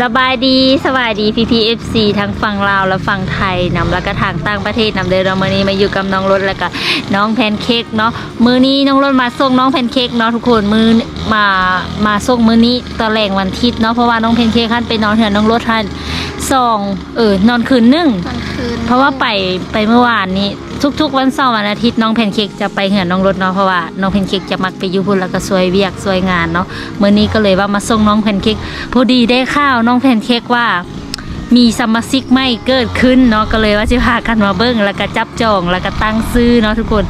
สบายดีสบายดีพีพีเอฟซีทั้งฝั่งลาวและฝั่งไทยนำแล้วก็ทางต่างประเทศนำเดินเรามื่อนี้มาอยู่กับน้องรถแล้วก็น้องแพนเค้กเนาะมือนี้น้องรถมาส่งน้องแพนเค้กเนาะทุกคนมือมามาส่งมือนี้ตอนแรงวันอาทิตย์เนาะเพราะว่าน้องแพนเค้กท่านไปนอนเถื่อนน้องรถท่านสองเออนอนคืนหนึ่งกลางคืนเพราะว่าไปไปเมื่อวานนี้ ทุกๆ วันเสาร์วันอาทิตย์น้องแพนเค้กจะไปเหือนน้องรถเนาะเพราะว่าน้องแพนเค้กจะมักไปอยู่พุ่นแล้วก็สวยเวียกสวยงานเนาะเมื่อนี้ก็เลยว่ามาส่งน้องแพนเค้กพอดีได้ข่าวน้องแพนเค้กว่ามีสมาชิกใหม่เกิดขึ้นเนาะก็เลยว่าจะพากันมาเบิ้งแล้วก็จับจองแล้วก็ตั้งซื้อเนาะทุกคน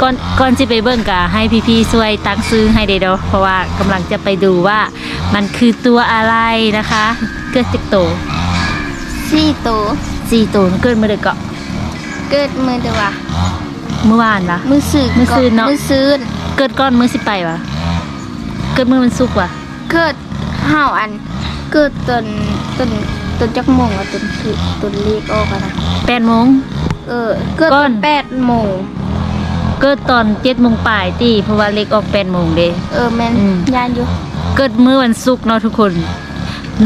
ก่อนก่อนที่ไปเบิ้งก็ให้พี่ๆช่วยตั้งซื้อให้เด้อเด้อเพราะว่ากำลังจะไปดูว่ามันคือตัวอะไรนะคะ เกิดจากโตสี่ตัวสี่โตวเกิดมาเด็กเกาะ เกิดมือเดียววะเมื่อวานนะมือซื้อมื้อซื้อเนาะ มือซื้อเกิดก้อนมือสิไปวะเกิดมือมันสุกร์วะเกิดห่าวอัน เกิดตนตนตนจักโมงอะตนคือตนเลขออกอะนะแปดโมง เออ เกิดก่อนแปดโมงเกิดตอนเจ็ดโมงปลายตีเพราะว่าเล็กออกแปดโมงเด้ เออแม่นอืม ยานอยู่เกิดมื้อวันศุกร์เนาะทุกคน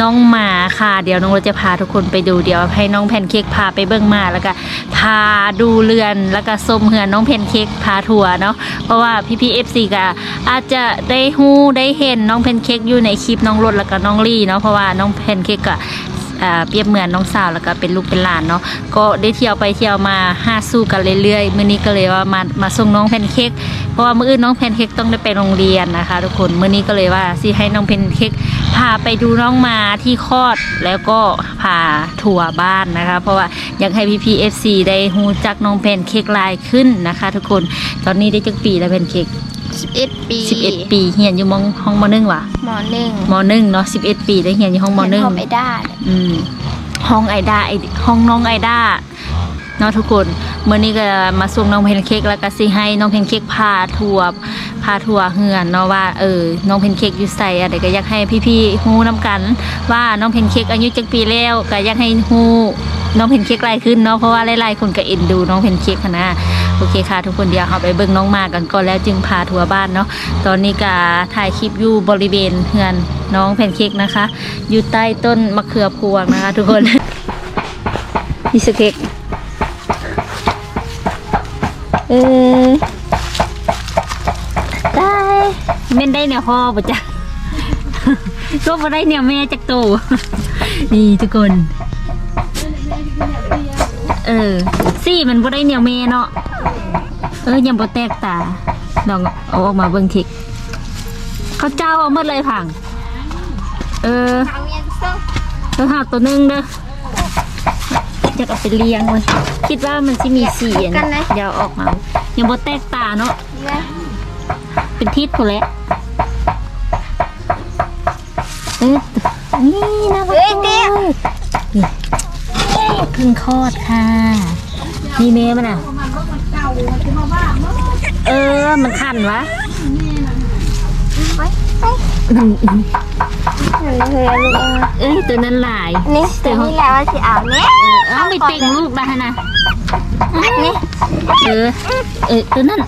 น้องหมาค่ะ เดี๋ยวน้องเราจะพาทุกคนไปดูเดี๋ยวให้น้องแพนเค้กพาไปเบิ่งมาแล้วก็พาดูเรือนแล้วก็ส้มเหือนน้องแพนเค้กพาทัวร์เนาะเพราะว่าพี่พีเอฟซีก็อาจจะได้ฮู้ได้เห็นน้องแพนเค้กอยู่ในคลิปน้องรถแล้วก็น้องลี่เนาะเพราะว่าน้องแพนเค้กก็อ่าเปรียบเหมือนน้องสาวแล้วก็เป็นลูกเป็นหลานเนาะก็ได้เที่ยวไปเที่ยวมาห้าสู้กันเรื่อยๆมื้อนี้ก็เลยว่ามามาส่งน้องแพนเค้ก เพราะว่ามื้ออื่นน้องแพนเค้กต้องได้ไปโรงเรียนนะคะ ทุกคนมื้อนี้ก็เลยว่าสิให้น้องแพนเค้กพาไปดูน้องหมาที่คลอดแล้วก็พาทัวร์บ้านนะคะ เพราะว่าอยากให้พี่พีเอฟซีได้ฮู้จักน้องแพนเค้กลายขึ้นนะคะ ทุกคนตอนนี้ได้จักปีแล้วแพนเค้กสิบเอ็ดปี 11 ปีเฮียนอยู่มองห้องมหนึ่งวะหมอหนึ่งมหนึ่งเนาะ11 ปีได้เฮียนอยู่ห้องมหนึ่งเรียพ่อไม่ได้อืมห้องไอดาไอห้องน้องไอดา เนาะทุกคนเมื่อนี้ก็มาส่งน้องแพนเค้กแล้วก็สิให้น้องแพนเค้กพาทัวร์พาทัวร์เฮือนเนาะว่าเออน้องแพนเค้กอยู่ใส่อะไรก็อยากให้พี่ๆฮู้นํกัน ว่าน้องแพนเค้กอายุจักปีแล้วก็อยากให้ฮู้น้องแพนเค้กลายขึ้นเนาะเพราะว่าหลายๆคนก็เอ็นดูน้องแพนเค้กนะโอเคค่ะ ทุกคนเดี๋ยวเราไปเบิ่งน้องมากันก่อนแล้วจึงพาทัวร์บ้านเนาะตอนนี้ก็ถ่ายคลิปอยู่บริเวณเฮือนน้องแพนเค้กนะคะ อยู่ใต้ต้นมะเขือพวงนะคะ ทุกคนนี่สเค้ก เออได้เม่นได้เนี่ยพ่อปะจ๊ะก็มาได้เนี่ยแม่จากโตนี่ทุกคน เออสี่มันบ่ได้เนี่ยแม่เนาะเออยังบ่แตกตาลองเอาออกมาเบิ่งทิกเขาเจ้าเอาหมดเลยผังเออทางเมียนส้มเออหาตัวหนึงเด้อ จะเอาไปเลี้ยงไว้คิดว่ามันสิมีสีอันนี้เดี๋ยวเอาออกมา ยังบ่แตกตาเนาะนะเป็นทิศพอแหล้วเออนี่นะเฮ้ยเตี้ยนี่เพิ่งคลอดค่ะนี่เมย์มันอะเออมันขันวะไปไปอืมอืม เฮ้ยเฮ้ยลูกเอามาเอ้ยตัวนั้นหลายนี่ตัวนี้แหละว่าสิเอาเนี่ยเออไม่เต็งลูกได้นะนี่เออเออตัวนั้น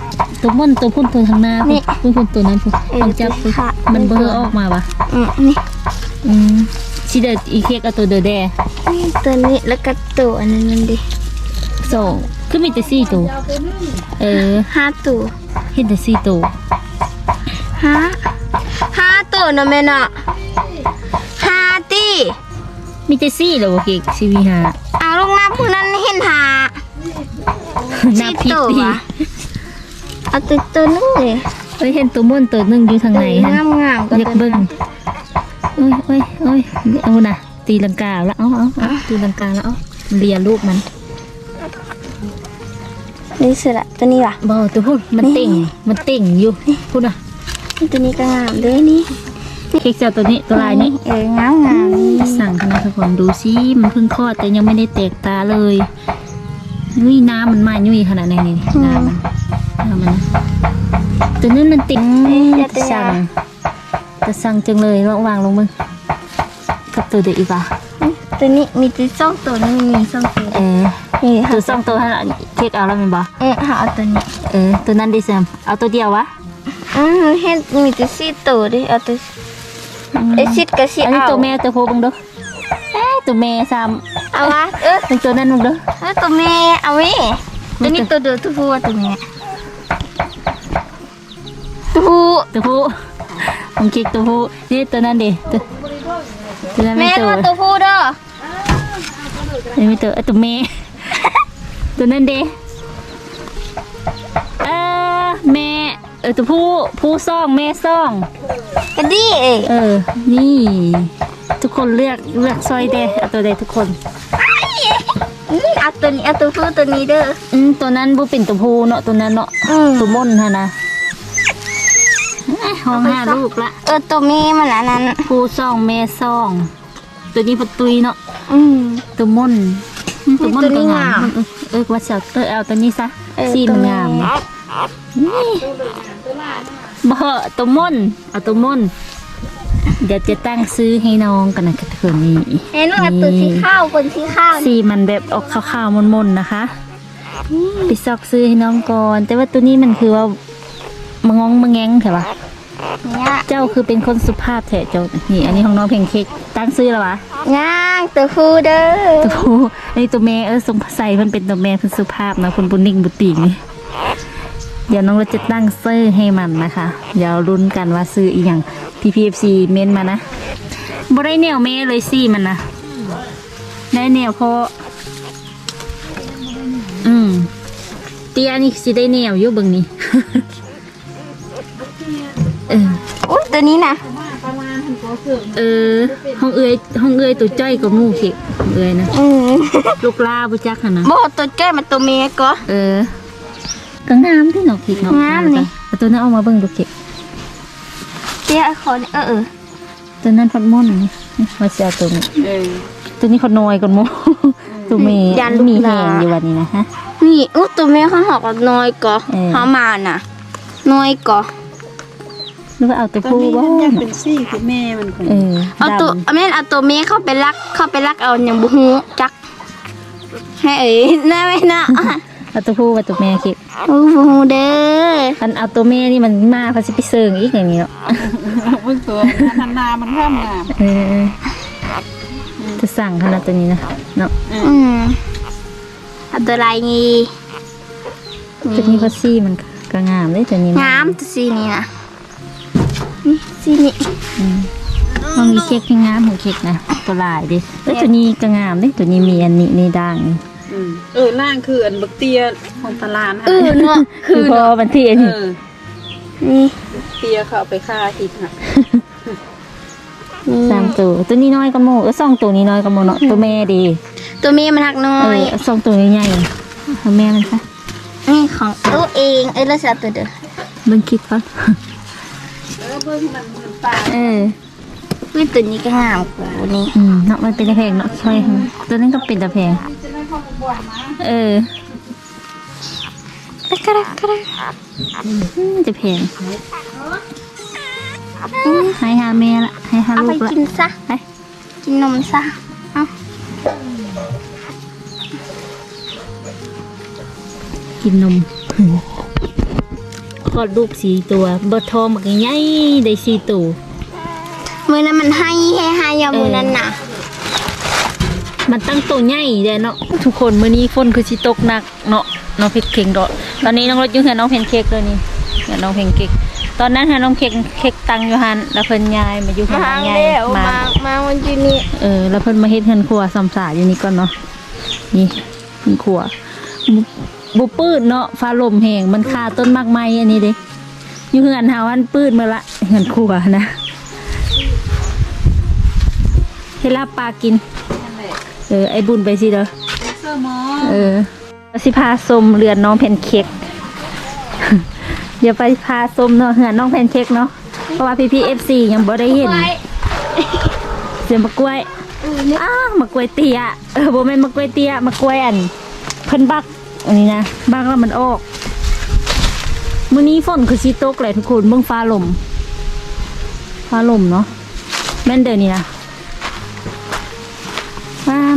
ตัวบนตัวพุ่นตัวทางหน้านี่พุ่นพุ่นตัวนั้นพุ่นเออเอาจับพุ่นค่ะมันเบลอออกมาวะอืมนี่อืมชิเดออีเค้กเอาตัวเดอแดนี่ตัวนี้แล้วก็ตัวอันนั้นมันดิสองคือมีแต่สี่ตัวเออห้าตัวเห็นแต่สี่ตัวห้า ห้าตัวเนาะแม่เนาะห้าตีมีแต่สี่เหรอวะเค้กซีวีห้าเอาลูกน้ำผู้นั้นเห็นหานับผิดสี่ตัวดีวะเอาตัวตัวนึงเลยเอ้ยเห็นตัวม่วนตัวหนึงอยู่ทางไหนงาฮะมงามๆก็อยากตัวเบิ่งนั้นโอ้ยโอ้ยโอ้ยเอานะตีลังกาแล้วเอาเอาเอาตีลังกาแล้วเอาเลียลูกมันนี่สุดละตัวนี้ว่ะบอตัวพูดมันเต่งมันเต่งอยู่พูดอะ ตัวนี้ก็งามด้วยนี่เค้กเจ้าตัวนี้ตัวลายนี้เอองามงามๆนี่สั่งคณะทุกคนดูซิมันเพิ่งคลอดแต่ยังไม่ได้แตกตาเลยนี่น้ำมันมายุ่ยขนาดไหนนี่น้ำมันน้ำมันตัวนั้นมันติดจะสั่งจะสั่งจังเลยลองวางลงมึงกับตัวเด็กอีกป่ะตัวนี้มีตัวสองตัวนี่มีสองตัวเออนี่ตัค่ะวสองตัวให้เค้กเอาแล้วมันบ่เออหาเอาตัวนี้เออตัวนั้นดิแซมเอาตัวเดียววะ อือเห็นมีตัวสี่ตัวดิเอาตัวไอ้สิดกับสิอันนี้เอาตัวแม่ตัวโพบังเดูอตัวแม่ซ้เอาวะเออำเป็นตัวนั้นมึงเด้อเออตัวแม่เอาไว้ตัวนี้ตัวเดือดตัวผู้อะตัวแม่ตัวผู้ตัวผู้ผมคิดตัวผู้นี่ตัวนั้นดิตัวตัวนั้นแม่เป็นตัวว่าตัวผู้เด้อนี่ไม่ตัวเอ้ยตัวแม่ ตัวนั้นดิเออแม่ เออตัวผู้ผู้ซ่องแม่ซ่องกระดี่เอ้ยเออ นี่ ทุกคนเลือกเลือกซอยเด้เอาตัวใดทุกคน อืมเอาตัวนี้เอาตัวผู้ตัวนี้เด้ออืมตัวนั้นบุเป็นตัวผู้เนาะตัวนั้นเนาะอืมตัวม่นฮะนะเอ้ยห้องห้าลูกละเออตัวแม่มันอันนั้นผู้ซ่องแม่ซ่อง ตัวนี้ประตุยเนาะอืม ตัวม่นอืมตัวม่นตัวนี้ก็งางามมเออเออว่าเสียวเออเอาตัวนี้ซะเออสีมันตัวแม่งามนี่ บ่ตัวม่นเอาตัวม่นเดี๋ยวจะตั้งซื้อให้น้องกันนะกระเทือนนี้เห็นว่าเอาตัวสีข้าวคนสีข้าวนี่สีมันแบบออกขาวๆมนๆนะคะไปซอกซื้อให้น้องก่อน แต่ว่าตัวนี้มันคือว่ามงองมะแงงใช่ปะเนี่ยเจ้าคือเป็นคนสุภาพแท้เจ้านี่ อันนี้ของน้องเพนเค้กตั้งซื้อแล้ววะย่างตัวผู้เด้อตัวผู้อันนี้ตัวแม่เออสงสัยมันเป็นตัวแม่คุณสุภาพนะคุณบุญนิ่งบุตรีนี่ เดี๋ยวน้องเราจะตั้งซื้อให้มันนะคะ เดี๋ยวรุ้นกันว่าซื้ออีกอย่างพีพีเอฟซีเม้นมานะบ่ได้แนวแม่เลยสิมันนะได้แนวเพราะอืมเตียนี่สิได้แนวอยู่เบิ่งนี่เอออุ้ยตัวนี้นะเออ ห้องเอ้ยห้องเอ้ยตัวจ้อยกับหมูเข็กห้องเอ้ยนะอืมลูกลาบุจักหันนะบ่ตัวแก้มันตัวเมียก็เออ ก็งามที่หนอกเข็กเนาะงามนี่ เอาตัวนั้นเอามาเบิ่งดูเข็กเตี้ยคอนี่เออเออตัวนั้นพัดม่อนนี่มาเสียตัวนี้เออตัวนี้เขาน้อยกว่าหมูตัวเมย์ยันลูกมีหแหลางอยู่วันนี้นะฮะ นี่อู้ตัวเมียเขาหอกว่าน้อยก็เออ เขามาน่ะน้อยก็หรือว่าเอาตัวตอนผู้นี้บ้ามันยังเป็นซี่คือแม่มันคนเออเอาตัวดำเอาแม่นเอาตัวเมียเข้าไปรักเข้าไปรักเอาอย่างบุฮูจักให้เอ๋ยน่าไหมนะ เอาตัวผู้กับตัวแม่เข็กอู้บุฮูเด้ออันเอาตัวแม่นี่มันมาเพราะสิไปเซิงอีกอย่างนี้เนาะมันตัวนานามันข้ามงามเออจะสั่งขนาดตัวนี้นะเนาะอืมเอาตัวลายงี้ตัวนี้ก็ซี่มันก็งามเลยตัวนี้งามตัวสีนี้นะนี่สีนี้อืมมันมีเค้กที่งามของเค้กนะตัวลายดิแล้วตัวนี้ก็งามเลยตัวนี้มีอันนี้นี่ด่างนี่ อืมเออล่างคืออันบักเตียของตลาดเออเนาะคือพอมันที่อันเอนี้อนี่เตียเขาเอาไปฆ่าทิศน่ะนี่สามตัวตัวนี้น้อยกว่าโมเออสองตัวนี้น้อยกว่าโมเนาะตัวแม่ดีตัวเมียมันหักน้อเอยอเอาสองตัวใหญ่ๆเอาแม่มันซะนี่ของตัวเองเอ้ยแล้วจะเอาตัวเด้อเบิ่งคิดก่อนเออเบิ่งมันเหมือนปลาเออ วิตัวนี้ก็งามกว่านี่อืมเนาะมันเป็นตะแพงเนาะใช่ค่ะตัวนั้นก็เป็นตะแพง เออกระกระอืมจะแพงให้หาแม่ละให้หาเอาลูไปกละกินซะไปกินนมซะเอากินนมคลอดลูกสีตัวบทอมกันใหญ่ได้สีตัวมือนั้นมันให้ให้ให้ยามือนั้นน่ะ มันตั้งตัวใหญ่เด้เนาะทุกคนมื้อนี้ฝนคือสิตกหนักเนาะน้องเพชรเค้กดอกตอนนี้น้องรถอยู่กับน้องเพนเค้กเลยนี่กับน้องเพนเค้กตอนนั้นหาน้องเค้กเค้กตังอยู่หันแล้วเพิ่นย้ายมาอยู่กับมาน้องใหญ่เร็วมามามาวันจุนี้เออแล้วเพิ่นมาเฮ็ดเฮือนครัวสำสาอยู่นี่ก่อนเนาะนี่เฮือนครัวบุบุปืดเนาะฟ้าลมแหงมันคาต้นมากไม้อันนี้เด้อยู่เฮือนเฮาอันปืดมาละเฮือนครัวนะเฮ็ดลาบปลากินเออไอ้บุญไปสิเด้อเสื้อหมอเออสิพาสมเรือนน้องแพนเค้กเดี๋ยวไปพาสมเนาะเหือนน้องแพนเค้กเนาะเพราะว่าพี่พีเอฟซียังบ่ได้เห็นเสียงมะกล้วยอ้าวมะกล้วยเตี้ยเออบ่แม่นมะกล้วยเตี้ยมะกล้วยอันเพิ่นบักอันนี้นะบักแล้วมันออกมื้อนี้ฝนคือสิตกแหละทุกคนเบิ่งฟ้าลมฟ้าลมเนาะแม่นเด้อนี่นะ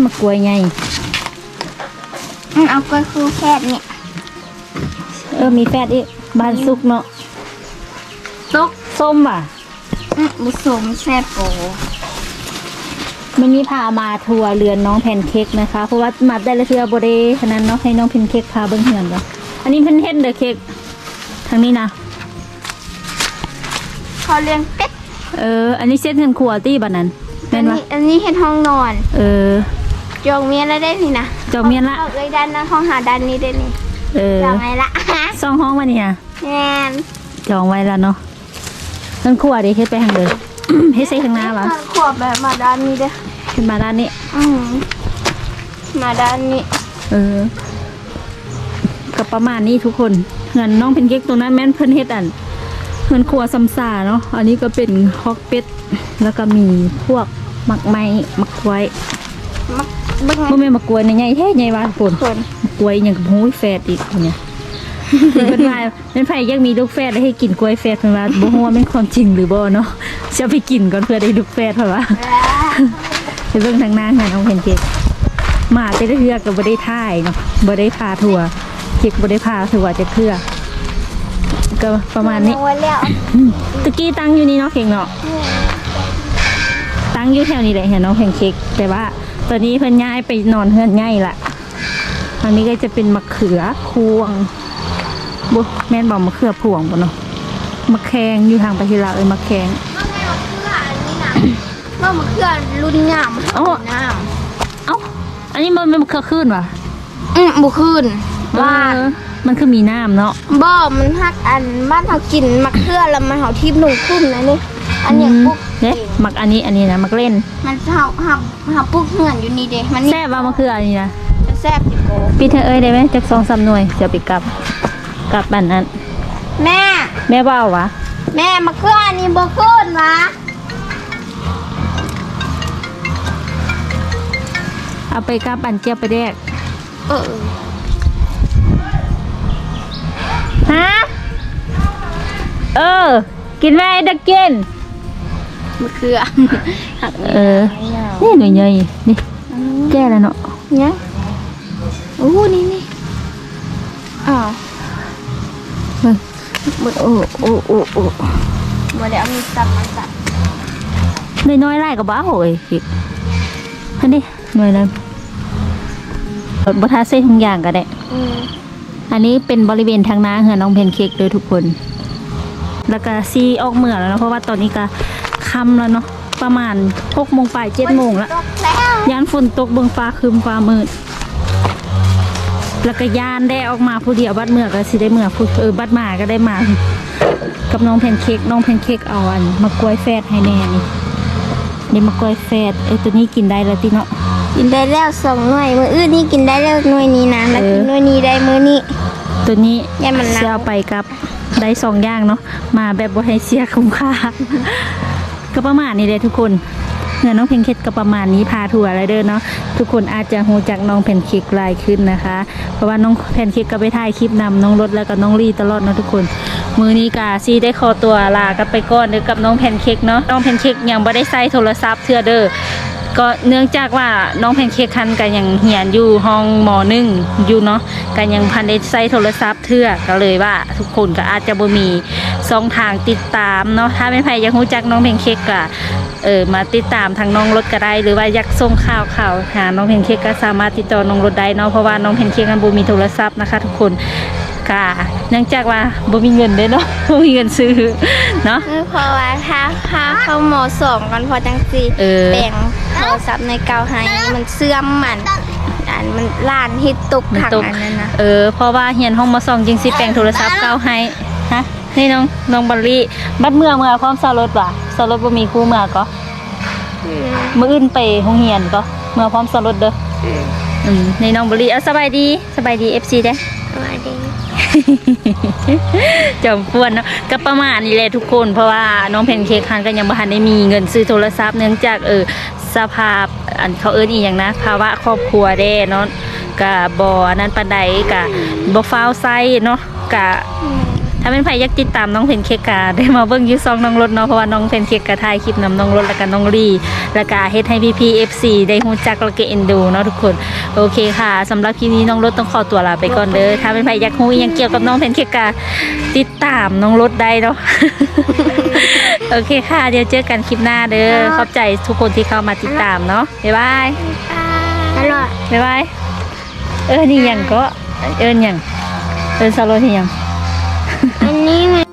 ว้ามะกล้วยใหญ่อืมเอากล้วยคู่แคบนี่เออมีแฟดอีกบานซุกเนาะตกส้มว่ะอืมบุสมแซ่บโปมันมีพามาทัวร์เรือนน้องแพนเค้กนะคะ เพราะว่ามาได้ละเทือบเดฉะนั้นเนาะให้น้องแพนเค้กพาเบิ่งเหือนก่อนอันนี้เพิ่นเฮ็ดเด้อเค้กทางนี้นะเขาเลี้ยงเป็ดเออ อันนี้เซ็ตเงินครัวตี้บัดนั้นอัแม่นนบ่นี้อันนี้เห็นห้องนอน เออ จองเมียแล้วได้นี่นะจองเมียละอาเลยด้านนั้นห้องหาด้านนี้ได้นี่เออจองไงละซองห้องมานี่นะแมนจองไว้แล้วเนาะเงินครัวดิเฮ็ดไปทางเดินเฮ็ดใส่ข้างหน้าบ่ทางขวบแบบมาด้านนี้เด้อขึ้นมาด้านนี้อืมมาด้านนี้ เออก็ประมาณนี้ทุกคนเงินน้องเพนเค้กตรงนั้นแม่นเพิ่นเฮ็ดอันเงินครัวซัมซาเนาะอันนี้ก็เป็นฮอกเป็ดแล้วก็มีพวกหมักไม้หมักกล้วยมัก เบิ่งบ่แม่นหมักกล้วยใหญ่ๆแท้ใหญ่ว่าทุกคนคนหมักกล้วยหยังกับหูยแฟดอีกคนเนี่ยเพิ่นว่าเป็นไผยังมีลูกแฟดแล้วให้กินกล้วยแฟดเพิ่นว่าบ่ฮู้ว่าเป็นความจริงหรือบ่เนาะจะเอาไปกินก่อนเพื่อได้ลูกแฟดเพิ่นว่า ไปเบิ่งทางหน้างานน้องเพนเค้กมาแต่ละเทือก็บ่ได้ถ่ายเนาะบ่ได้พาทัวร์เค้กบ่ได้พาทัวร์จะเทื่อก็ประมาณนี้เอไว้แล้วอืมตะกี้ตั้งอยู่นี่เนาะเค้กเนาะตั้งอยู่แถวนี้แหละเห็นน้องแพนเค้กแต่ว่า ตอนนี้เพิ่นย้ายไปนอนเฮือนง่ายละทางนี้ก็จะเป็นมะเขือพวงบ่แม่นบอกมะเขือพวงบ่เนาะมะแขงอยู่ทางไปที่ลาวเอ้ยมะแขงว่ามันคือรุ่นงามอ๋อน้เอ้าอันนี้มันเป็นมะเขือขึ้นวะำอืมบุคืนบ้านเออมันคือมีน้ำเนาะ บ่ มันฮักอันบ้านเขากินมักเขือแล้วมันเขาทิพย์หนุ่มคุ้มนะนี่ อันอย่างปุ๊ก เนี่ยมักอันนี้อันนี้นะมักเล่นมันเฮาเฮาเฮาปุ๊กเหือนอยู่นี่เด้มันนี่แซ่บว่ามันคืออันนี้นะแซ่บจิโกปีเธอเอ้ยได้ไหมจากสองสามหน่วยเดี๋ยวไปกลับกลับบ้านนั้นแม่ แม่ว่าเอาวะแม่มักเขืออันนี้บ่คืนวะเอาไปกลับบ้านเจียบไปแดกเออฮะเออ กินไหมดักกิน มักเขือหักเออนี่หน่วยใหญ่นี่แก่แล้วเนาะเนี่ยโอ้นี่นี่อ๋อเฮ้ยโอ้โอ้โอ้โอ้บ่ได้เอามีดตัดมาตัดน้อยน้อยๆไร่กับบ้าโอ้ยอีกอันนี้หน่วยนั้นบัทาเซ่ทุกอย่างก็ได้อืมอันนี้เป็นบริเวณทางหน้าเหือน้องเพนเค้กเลยทุกคน แล้วก็ซีออกเมื่อแล้วเนาะเพราะว่าตอนนี้ก็ ค่ำแล้วเนาะประมาณหกโมงปลายเจ็ดโมงแล้วตกแล้วยานฝนตกเบิงฟ้าคืมฟ้ามืดแล้วก็ยานได้ออกมาผู้เดียวบัดเมื่อก็สิได้เมื่อผู้เออบัดมาก็ได้มา กับน้องแพนเค้กน้องแพนเค้กเอาอันมากล้วยแฟดให้แน่นี่นี่มากล้วยแฟดเออตัวนี้กินได้แล้วติเนาะกินได้แล้วสองหน่วยมื้ออื่นนี่กินได้แล้วหน่วยนี้นะแล้วกินหน่วยนี้ได้มื้อนี้ตัวนี้อย่ามันหนาวเสียไปกับได้สองอย่างเนาะมาแบบบ่ให้เสียคุ้มค่า ก็ประมาณนี้เลยทุกคนเงินน้องเพนเค้กก็ประมาณนี้พาทัวร์ไรเด้อเนาะทุกคนอาจจะหูจากน้องเพนเค้กลายขึ้นนะคะ เพราะว่าน้องแพนเค้กก็ไปถ่ายคลิปนำน้องรถแล้วก็น้องรีตลอดเนาะทุกคน มือนี้กาซีได้คอตัวลากันไปก่อนเด้อกับน้องแพนเค้กเนาะน้องแพนเค้กยังบ่ได้ใส่โทรศัพท์เทื่อเด้อ ก็เนื่องจากว่าน้องแพนเค้กคันกันยังเหียนอยู่ห้องมหนึ่งอยู่เนาะกันยังพันได้ใช้โทรศัพท์เทื่อก็เลยว่าทุกคนก็อาจจะบ่มีช่องทางติดตามเนาะถ้าไม่ใครยังรู้จักน้องแพนเค้กก็เออมาติดตามทางน้องรถก็ได้ หรือว่าอยากส่งข่าวข่าวหาน้องแพนเค้กก็สามารถติดต่อน้องรถได้เนาะเพราะว่าน้องแพนเค้กกันบ่มีโทรศัพท์นะคะ ทุกคนค่ะเนื่องจากว่าบ่มีเงินเด้เนาะบ่มีเงินซื้อเนาะเออเพราะว่าถ้าถ้าเข้ามสองกันพอจังสิเออแบ่งโท รศัพท์ในเก่าให้มันเสื่อมมันอันมันล้านฮิตตกมันถังตกอันนั้นนะเออเพราะว่าเฮียนห้องมาส่องจึงสิแปลงโทรศัพท์เก่าให้ฮะนี่น้องน้องบัลลี่บัดเมื่อเมื่อความสารถว่ะสารถบ่มีคู่เมื่อก็มื้ออื่นไปโรงเรียนก็เมื่อพร้อมสารถเด้ออืมนี่น้องบัลลี่เอาสบายดีสบายดี FC เด้อสวัสดีจอมพวนเนาะก็ประมาณนี้แหละทุกคนเพราะว่าน้องเพนเค้กคันก็ยังบ่ทันได้มีเงินซื้อโทรศัพท์เนื่องจากเออ สภาพอันเขาเอิ้นอีหยังนะภาวะครอบครัวเด้เนาะก็บ่อนั้นปานใดก็บ่ฟ้าวไซเนาะก็ถ้าเป็นใครอยากติดตามน้องเพนเค้กกาได้มาเบิ่งอยูซองน้องรถเนาะเพราะว่าน้องเพนเค้กกาถ่ายคลิปนำน้องรถแล้วก็น้องรีแล้วก็เฮ็ดให้พี่พีเอฟซีได้ฮู้จักแล้วก็เอ็นดูเนาะทุกคนโอเคค่ะสำหรับคลิปนี้น้องรถต้องขอตัวลาไปก่อนเด้อถ้าเป็นใครอยากฮู้อิหยังเกี่ยวกับน้องเพนเค้กกาติดตามน้องรถได้เนาะ โอเคค่ะ เดี๋ยวเจอกันคลิปหน้าเด้อ ขอบใจทุกคนที่เข้ามาติดตามเนาะ บ๊ายบาย อร่อยบ๊ายบาย เออนี่ยังก็ เอินยัง เอินซาโลนี่ยัง อันนี้มัน